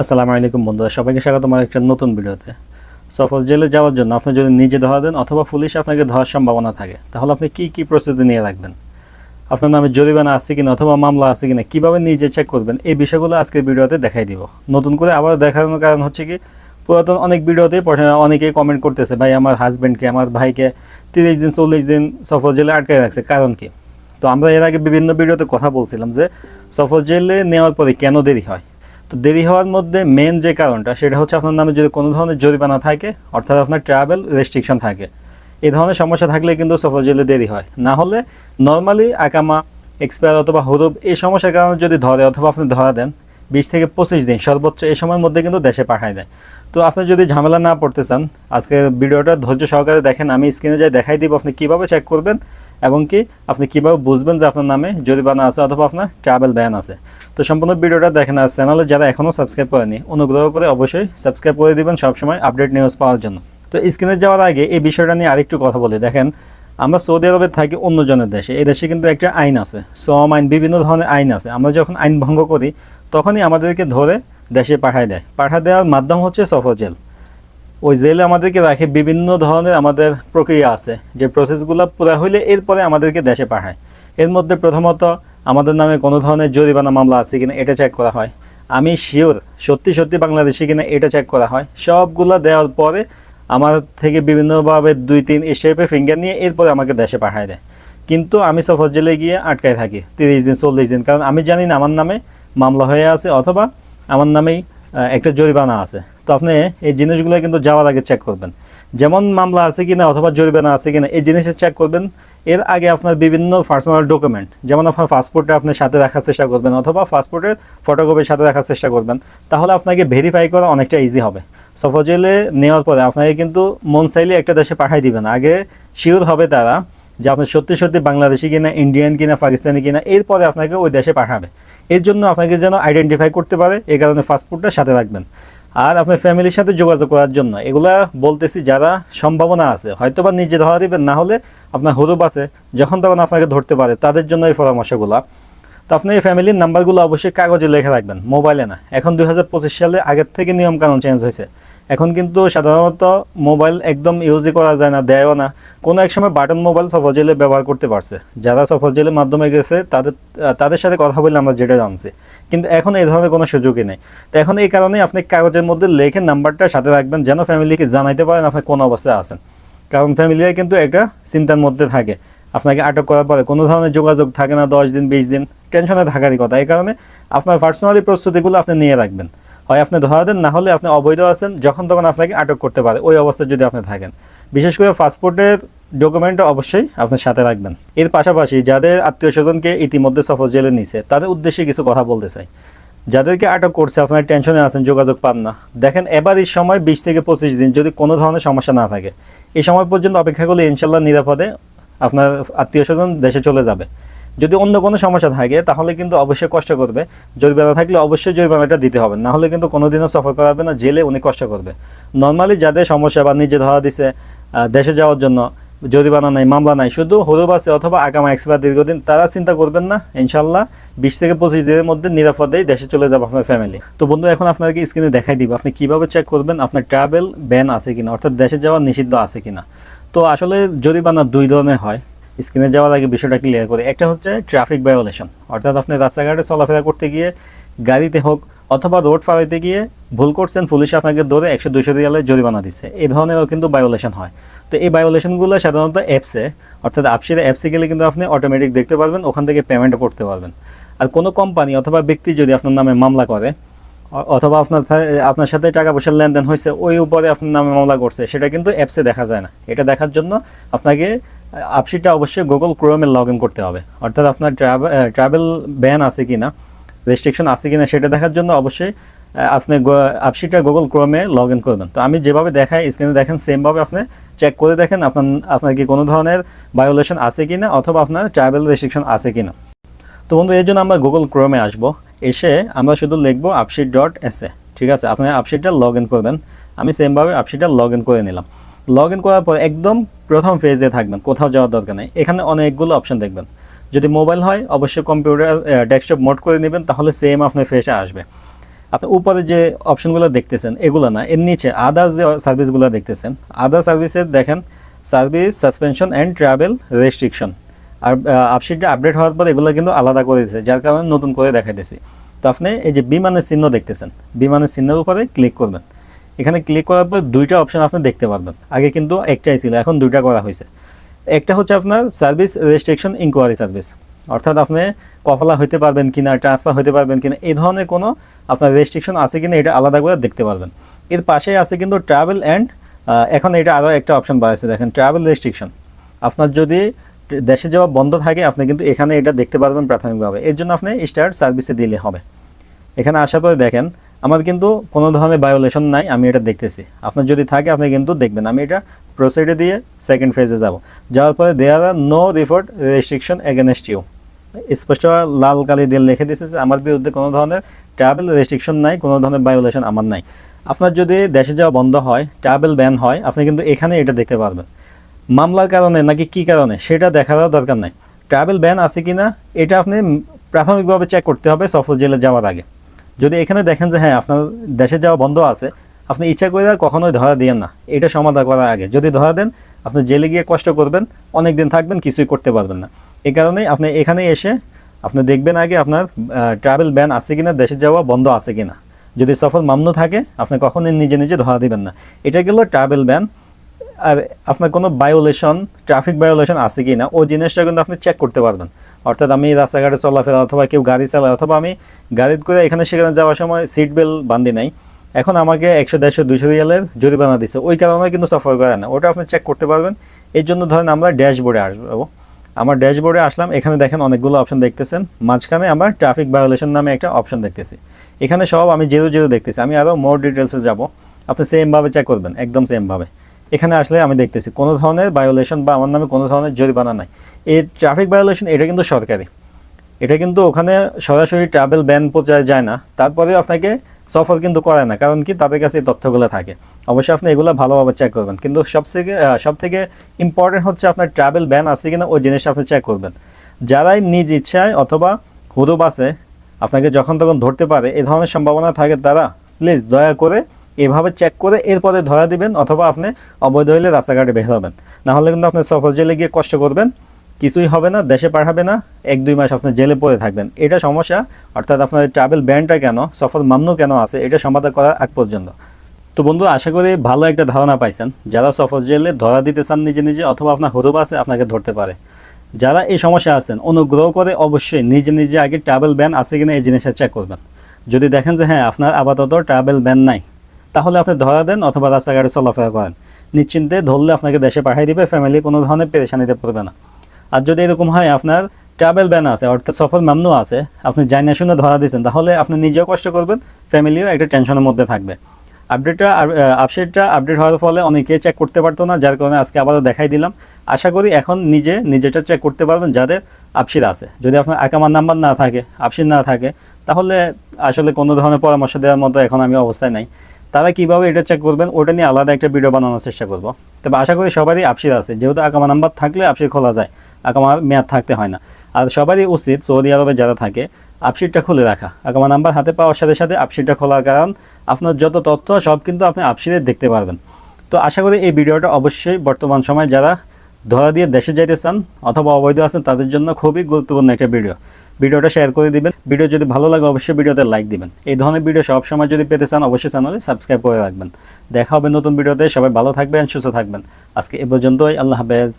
আসসালামু আলাইকুম বন্ধুরা, সবাইকে স্বাগত আমার একটা নতুন ভিডিওতে। সফর জেলে যাওয়ার জন্য আপনি যদি নিজে ধরা দেন অথবা পুলিশ আপনাকে ধরার সম্ভাবনা থাকে, তাহলে আপনি কি কি প্রস্তুতি নিয়ে রাখবেন? আপনার নামে জরিমানা আছে কিনা অথবা মামলা আছে কিনা, কীভাবে নিজে চেক করবেন, এই বিষয়গুলো আজকের ভিডিওতে দেখাই দিব। নতুন করে আবার দেখানোর কারণ হচ্ছে কি, পুরাতন অনেক ভিডিওতে অনেকেই কমেন্ট করতেছে, ভাই, আমার হাজব্যান্ডকে আমার ভাইকে তিরিশ দিন, চল্লিশ দিন সফর জেলে আটকে রাখছে, কারণ কি? তো আমরা এর আগে বিভিন্ন ভিডিওতে কথা বলছিলাম যে সফর জেলে নেওয়ার পরে কেন দেরি হয়? তো দেরি হওয়ার মধ্যে মেন যে কারণটা, সেটা হচ্ছে আপনার নামে যদি কোনো ধরনের জরিমানা থাকে, অর্থাৎ আপনার ট্রাভেল রেস্ট্রিকশন থাকে এই ধরনের সমস্যা থাকলে কিন্তু সফর জেলে দেরি হয়। না হলে নর্মালি আকামা এক্সপায়ার অথবা হরুপ এই সমস্যার কারণে যদি ধরে অথবা আপনি ধরা দেন, বিশ থেকে পঁচিশ দিন সর্বোচ্চ এই সময়ের মধ্যে কিন্তু দেশে পাঠায় দেয়। তো আপনি যদি ঝামেলা না পড়তে চান আজকে ভিডিওটা ধৈর্য সহকারে দেখেন, আমি স্ক্রিনে যাই দেখাই দিব আপনি কীভাবে চেক করবেন। এবং কি আপনি কীভাবে বুঝবেন যে আপনার নামে জরিমানা আছে অথবা আপনার ট্রাভেল ব্যান আছে। তো সম্পূর্ণ ভিডিওটা দেখেন আর চ্যানেলে যারা এখনও সাবস্ক্রাইব করেনি অনুগ্রহ করে অবশ্যই সাবস্ক্রাইব করে দিবেন সবসময় আপডেট নিউজ পাওয়ার জন্য। তো স্ক্রিনে যাওয়ার আগে এই বিষয়টা নিয়ে আরেকটু কথা বলি। দেখেন, আমরা সৌদি আরবে থাকি অন্যজনের দেশে। এই দেশে কিন্তু একটা আইন আছে, শ্রম আইন, বিভিন্ন ধরনের আইন আছে। আমরা যখন আইন ভঙ্গ করি, তখনই আমাদেরকে ধরে দেশে পাঠায় দেয়। পাঠায় দেওয়ার মাধ্যম হচ্ছে সফর জেল। ওই জেলে আমাদেরকে রাখে বিভিন্ন ধরনের আমাদের প্রক্রিয়া আছে। যে প্রসেসগুলো পুরা হইলে এরপরে আমাদেরকে দেশে পাঠায়। এর মধ্যে প্রথমত আমাদের নামে কোনো ধরনের জরিমানা মামলা আছে কিনা এটা চেক করা হয়। আমি শিওর সত্যি সত্যি বাংলাদেশি কিনা এটা চেক করা হয়। সবগুলো দেওয়ার পরে আমার থেকে বিভিন্নভাবে দুই, তিন স্টেপে ফিঙ্গার নিয়ে এরপরে আমাকে দেশে পাঠায় দেয়। কিন্তু আমি সফর জেলে গিয়ে আটকায় থাকি, তিরিশ দিন, চল্লিশ দিন। কারণ আমি জানি না আমার নামে মামলা হয়ে আছে অথবা আমার নামেই একটা জরিমানা আছে। তো আপনি এই জিনিসগুলো কিন্তু যাওয়ার আগে চেক করবেন। যেমন মামলা আছে কিনা অথবা জরিমানা আছে কিনা, এই জিনিসের চেক করবেন। এর আগে আপনার বিভিন্ন পার্সোনাল ডকুমেন্ট যেমন আপনার পাসপোর্টটা আপনি সাথে রাখার চেষ্টা করবেন অথবা পাসপোর্টের ফটোকপির সাথে রাখার চেষ্টা করবেন, তাহলে আপনাকে ভেরিফাই করা অনেকটা ইজি হবে। সফর জেলে নেওয়ার পরে আপনাকে কিন্তু মন চাইলে একটা দেশে পাঠাই দিবেন। আগে শিওর হবে তারা যে আপনি সত্যি সত্যি বাংলাদেশি কিনা ইন্ডিয়ান কিনা পাকিস্তানি কিনা, এরপরে আপনাকে ওই দেশে পাঠাবে। এর জন্য আপনাকে যেন আইডেন্টিফাই করতে পারে এই কারণে পাসপোর্টটা সাথে রাখবেন। আর আপনার ফ্যামিলির সাথে যোগাযোগ করার জন্য। এগুলা বলতেছি যারা সম্ভাবনা আছে হয়তো বা নিজে ধরা দিবেন, না হলে আপনার হরুপ আছে, যখন তখন আপনাকে ধরতে পারে, তাদের জন্য এই পরামর্শগুলো। তো আপনি এই ফ্যামিলির নাম্বারগুলো অবশ্যই কাগজে লেখা রাখবেন, মোবাইলে না। এখন দুই হাজার পঁচিশ সালে আগের থেকে নিয়মকানুন চেঞ্জ হয়েছে। এখন কিন্তু সাধারণত মোবাইল একদম ইউজই করা যায় না, দেয়ও না। কোনো এক সময় বাটন মোবাইল সফর জেলে ব্যবহার করতে পারছে। যারা সফর জেলের মাধ্যমে গেছে, তাদের তাদের সাথে কথা বলে আমরা যেটা জানছি। কিন্তু এখন এই ধরনের কোনো সুযোগই নেই। তো এখন এই কারণে আপনি কাগজের মধ্যে লেখে নাম্বারটা সাথে রাখবেন, যেন ফ্যামিলিকে জানাইতে পারেন আপনি কোন অবস্থায় আছেন। কারণ ফ্যামিলিরা কিন্তু একটা চিন্তার মধ্যে থাকে। আপনাকে আটক করার পরে কোনো ধরনের যোগাযোগ থাকে না, দশ দিন, বিশ দিন টেনশনে থাকারই কথা। এই কারণে আপনার পার্সোনালি প্রস্তুতিগুলো আপনি নিয়ে রাখবেন। হয় আপনি ধরা দেন, না হলে আপনি অবৈধ আছেন, যখন তখন আপনাকে আটক করতে পারে, ওই অবস্থায় যদি আপনি থাকেন। বিশেষ করে পাসপোর্টের ডকুমেন্টটা অবশ্যই আপনার সাথে রাখবেন। এর পাশাপাশি যাদের আত্মীয় স্বজনকে ইতিমধ্যে সফর জেলে নিছে, তাদের উদ্দেশ্যে কিছু কথা বলতে চাই। যাদেরকে আটক করছে, আপনার টেনশনে আছেন, যোগাযোগ পান না। দেখেন, এবার এই সময় বিশ থেকে পঁচিশ দিন যদি কোনো ধরনের সমস্যা না থাকে, এই সময় পর্যন্ত অপেক্ষা করলে ইনশাল্লাহ নিরাপদে আপনার আত্মীয় স্বজন দেশে চলে যাবে। যদি অন্য কোনো সমস্যা থাকে, তাহলে কিন্তু অবশ্যই কষ্ট করবে। জরিমানা থাকলে অবশ্যই জরিমানাটা দিতে হবে। না হলে কিন্তু কোনোদিনও সফর করাবে না, জেলে উনি কষ্ট করবে। নর্মালি যাদের সমস্যা বা নিজে ধরা দিছে দেশে যাওয়ার জন্য জরিমানা নাই, মামলা নাই, শুধু হরুপ আছে অথবা আগামা এক্সপায়ার দীর্ঘদিন, তারা চিন্তা করবেন না ইনশাল্লাহ বিশ থেকে পঁচিশ দিনের মধ্যে নিরাপদেই দেশে চলে যাবে আপনার ফ্যামিলি তো বন্ধু, এখন আপনাকে স্ক্রিনে দেখাই দিব, আপনি কীভাবে চেক করবেন আপনার ট্রাভেল ব্যান আছে কিনা, অর্থাৎ দেশে যাওয়া নিষিদ্ধ আছে কিনা। তো আসলে জরিমানা দুই ধরনের হয়। স্ক্রিনে যাওয়ার আগে বিষয়টা ক্লিয়ার করে। একটা হচ্ছে ট্রাফিক ভায়োলেশন অর্থাৎ আপনি রাস্তাঘাটে চলাফেরা করতে গিয়ে গাড়িতে হোক অথবা রোড ফারাইতে গিয়ে ভুল করছেন পুলিশ আপনাকে ধরে একশো দুইশো রিয়ালে জরিমানা দিচ্ছে এই ধরনেরও কিন্তু ভায়োলেশন হয়। তো এই ভায়োলেশনগুলো সাধারণত অ্যাপসে অর্থাৎ আপসের অ্যাপসে গেলে কিন্তু আপনি অটোমেটিক দেখতে পারবেন, ওখান থেকে পেমেন্ট করতে পারবেন। আর কোনো কোম্পানি অথবা ব্যক্তি যদি আপনার নামে মামলা করে অথবা আপনার আপনার সাথে টাকা পয়সার লেনদেন হয়েছে, ওই উপরে আপনার নামে মামলা করছে, সেটা কিন্তু অ্যাপসে দেখা যায় না। এটা দেখার জন্য আপনাকে আপসিটা অবশ্যই গুগল ক্রোমে লগ ইন করতে হবে। অর্থাৎ আপনার ট্রাভেল ব্যান আছে কি না রেস্ট্রিকশন আছে কি না সেটা দেখার জন্য অবশ্যই আপনি আপসিটা গুগল ক্রোমে লগ ইন করবেন। তো আমি যেভাবে দেখাই স্ক্রিনে দেখেন সেমভাবে আপনি চেক করে দেখেন আপনার আপনার কি কোনো ধরনের ভায়োলেশন আছে কি না অথবা আপনার ট্রাভেল রেস্ট্রিকশন আছে কি না তো বন্ধু, এর জন্য আমরা গুগল ক্রোমে আসব। এসে আমরা শুধু লিখব আপশিট ডট এস ঠিক আছে? আপনি আপশিটটা লগ ইন করবেন। আমি সেমভাবে আপশিটটা লগ ইন করে নিলাম। লগ ইন করার পর একদম প্রথম ফেজে থাকবেন, কোথাও যাওয়ার দরকার নেই। এখানে অনেকগুলো অপশন দেখবেন। যদি মোবাইল হয়, অবশ্যই কম্পিউটার ডেস্কটপ মোড করে নেবেন, তাহলে সেম আপনার ফেসে আসবে। আপনি উপরে যে অপশনগুলো দেখতেছেন, এগুলো না, এর নিচে আদার্স যে সার্ভিসগুলো দেখতেছেন আদার সার্ভিসের দেখেন service suspension and travel restriction আর আপশিটটা আপডেট হওয়ার পর এগুলো কিন্তু আলাদা করে দিয়েছে যার কারণে নতুন করে দেখাইতেছি। তো আপনি এই যে বিমানের চিহ্ন দেখতেছেন, বিমানের চিহ্নের উপরে ক্লিক করবেন। এখানে ক্লিক করার পর দুইটা অপশন আপনি দেখতে পারবেন। আগে কিন্তু একটাই ছিল, এখন দুইটা করা হয়েছে। একটা হচ্ছে আপনার সার্ভিস রেস্ট্রিকশন ইনকোয়ারি সার্ভিস অর্থাৎ আপনি কফলা হইতে পারবেন কিনা ট্রান্সফার হতে পারবেন কিনা, এই ধরনের কোনো আপনার রেস্ট্রিকশন আছে কিনা এটা আলাদা করে দেখতে পারবেন। এর পাশে আছে কিন্তু ট্রাভেল অ্যান্ড এখন এটা আরও একটা অপশন বাড়াচ্ছে দেখেন ট্রাভেল রেস্ট্রিকশন আপনার যদি দেশে যাওয়া বন্ধ থাকে, আপনি কিন্তু এখানে এটা দেখতে পারবেন প্রাথমিকভাবে। এর জন্য আপনি স্টার্ট সার্ভিসে দিলে হবে। এখানে আসার পরে দেখেন আমার কিন্তু কোনো ধরনের বায়োলেশন নাই, আমি এটা দেখতেছি। আপনার যদি থাকে, আপনি কিন্তু দেখবেন। আমি এটা প্রসিডে দিয়ে সেকেন্ড ফেজে যাব। যাওয়ার পরে there are no report restriction against you স্পষ্ট লাল কালি দিয়ে লিখে দিয়েছে যে আমার বিরুদ্ধে কোনো ধরনের ট্রাভেল রেস্ট্রিকশন নাই, কোনো ধরনের বায়োলেশন আমার নাই। আপনার যদি দেশে যাওয়া বন্ধ হয় ট্রাভেল ব্যান হয়, আপনি কিন্তু এখানে এটা দেখতে পারবেন। মামলার কারণে নাকি কি কারণে, সেটা দেখারও দরকার নাই। ট্রাভেল ব্যান আছে কি না এটা আপনি প্রাথমিকভাবে চেক করতে হবে সফর জেলে যাওয়ার আগে। যদি এখানে দেখেন যে হ্যাঁ আপনার দেশে যাওয়া বন্ধ আছে, আপনি ইচ্ছা করে কখনোই ধরা দিয়েন না। এটা সমাধান করার আগে। যদি ধরা দেন, আপনি জেলে গিয়ে কষ্ট করবেন অনেক দিন থাকবেন, কিছুই করতে পারবেন না। এই কারণেই আপনি এখানে এসে, আপনি দেখবেন আগে আপনার ট্রাভেল ব্যান আছে কিনা, দেশে যাওয়া বন্ধ আছে কিনা। যদি সফর মামনু থাকে, আপনি কখনোই নিজে নিজে ধরা দিবেন না। এটা গেল ট্রাভেল ব্যান আর আপনার কোনো বায়োলেশন ট্রাফিক বায়োলেশন আছে কি না ও জিনিসটা কিন্তু আপনি চেক করতে পারবেন। অর্থাৎ আমি রাস্তাঘাটে চলাফেরা অথবা কেউ গাড়ি চালায় অথবা আমি গাড়ি করে এখানে সেখানে যাওয়ার সময় সিট বেল্ট বান্ধি নাই। এখন আমাকে একশো দেড়শো, দুইশো রিয়ালের জরিমানা দিচ্ছে ওই কারণে কিন্তু সফর করে না। ওটা আপনি চেক করতে পারবেন। এর জন্য ধরেন আমরা ড্যাশবোর্ডে আসব। আমার ড্যাশবোর্ডে আসলাম। এখানে দেখেন অনেকগুলো অপশন দেখতেছেন। মাঝখানে আমার ট্রাফিক ভায়োলেশন নামে একটা অপশন দেখতেছি। এখানে সব আমি জিরো জিরো দেখতেছি। আমি আরও মোর ডিটেলসে যাব। আপনি সেমভাবে চেক করবেন। একদম সেমভাবে এখানে আসলে আমি দেখতেছি, কোনো ধরনের বায়োলেশন বা আমার নামে কোনো ধরনের জরিমানা নাই। এই ট্রাফিক বায়োলেশন এটা কিন্তু সরকারি। এটা কিন্তু ওখানে সরাসরি ট্রাভেল ব্যান পর্যায়ে যায় না। তারপরে আপনাকে সফর কিন্তু করে না, কারণ কি? তাদের কাছে এই তথ্যগুলো থাকে। অবশ্যই আপনি এগুলো ভালোভাবে চেক করবেন। কিন্তু সবথেকে সব থেকে ইম্পর্টেন্ট হচ্ছে আপনার ট্রাভেল ব্যান আছে কিনা, ওই জিনিসটা আপনি চেক করবেন। যারাই নিজ ইচ্ছায় অথবা হুদু বাসে আপনাকে যখন তখন ধরতে পারে এই ধরনের সম্ভাবনা থাকে তারা প্লিজ দয়া করে এভাবে চেক করে এরপরে ধরা দিবেন অথবা আপনি অবৈধ হইলে রাস্তাঘাটে বের হবেন। না হলে কিন্তু আপনি সফর জেলে গিয়ে কষ্ট করবেন, কিছুই হবে না, দেশে পাঠাবে না, এক দুই মাস আপনি জেলে পড়ে থাকবেন। এটা সমস্যা, অর্থাৎ আপনার ট্রাভেল ব্যানটা কেন সফর মামনু কেন আছে, এটা সমাধান করার আগ পর্যন্ত। তো বন্ধু, আশা করি ভালো একটা ধারণা পাইছেন। যারা সফর জেলে ধরা দিতে চান নিজে নিজে অথবা আপনার হরুব আছে, আপনাকে ধরতে পারে। যারা এই সমস্যা আছেন, অনুগ্রহ করে অবশ্যই নিজে নিজে আগে ট্রাভেল ব্যান আছে কিনা এই জিনিসটা চেক করবেন। যদি দেখেন যে হ্যাঁ আপনার আপাতত ট্রাভেল ব্যান নাই তাহলে আপনি ধরা দেন অথবা রাস্তাঘাটে চলাফেরা করেন। নিশ্চিন্তে ধরলে আপনাকে দেশে পাঠিয়ে দিবে ফ্যামিলি কোনো ধরনের পেরেশানিতে পড়বে না। আর যদি এরকম হয়, আপনার ট্রাভেল ব্যান আছে, অর্থাৎ সফর মামনু আছে, আপনি জানি শুনে ধরা দিয়েছেন, তাহলে আপনি নিজেও কষ্ট করবেন ফ্যামিলিও একটা টেনশনের মধ্যে থাকবে। আপডেটটা আপডেটটা আপডেট হওয়ার ফলে অনেকে চেক করতে পারতো না, যার কারণে আজকে আবারও দেখাই দিলাম। আশা করি এখন নিজে, নিজেটা চেক করতে পারবেন যাদের আপসির আছে। যদি আপনার আকামার নাম্বার না থাকে আপসির না থাকে, তাহলে আসলে কোনো ধরনের পরামর্শ দেওয়ার মতো এখন আমি অবস্থায় নাই। তারা কীভাবে এটা চেক করবেন, ওটা নিয়ে আলাদা একটা ভিডিও বানানোর চেষ্টা করব। তবে আশা করি সবারই আপসির আছে। যেহেতু আকামা নাম্বার থাকলে আপসির খোলা যায়, আকামার মেয়াদ থাকতে হয় না। আর সবারই উচিত সৌদি আরবে যারা থাকে আপসিটটা খুলে রাখা। আকামা নাম্বার হাতে পাওয়ার সাথে সাথে আপসিটটা খোলার কারণ, আপনার যত তথ্য, সব কিন্তু আপনি আপসিরে দেখতে পারবেন। তো আশা করি এই ভিডিওটা অবশ্যই বর্তমান সময় যারা ধরা দিয়ে দেশে যাইতে চান অথবা অবৈধ আছেন, তাদের জন্য খুবই গুরুত্বপূর্ণ একটা ভিডিও ভিডিওটা শেয়ার করে দিবেন। ভিডিও যদি ভালো লাগে, অবশ্যই ভিডিওতে লাইক দিবেন। এই ধরনের ভিডিও সবসময় যদি পেতে চান, অবশ্যই চ্যানেলে সাবস্ক্রাইব করে রাখবেন। দেখা হবে নতুন ভিডিওতে। সবাই ভালো থাকবেন, সুস্থ থাকবেন। আজকে এ পর্যন্তই। আল্লাহ হাফেজ।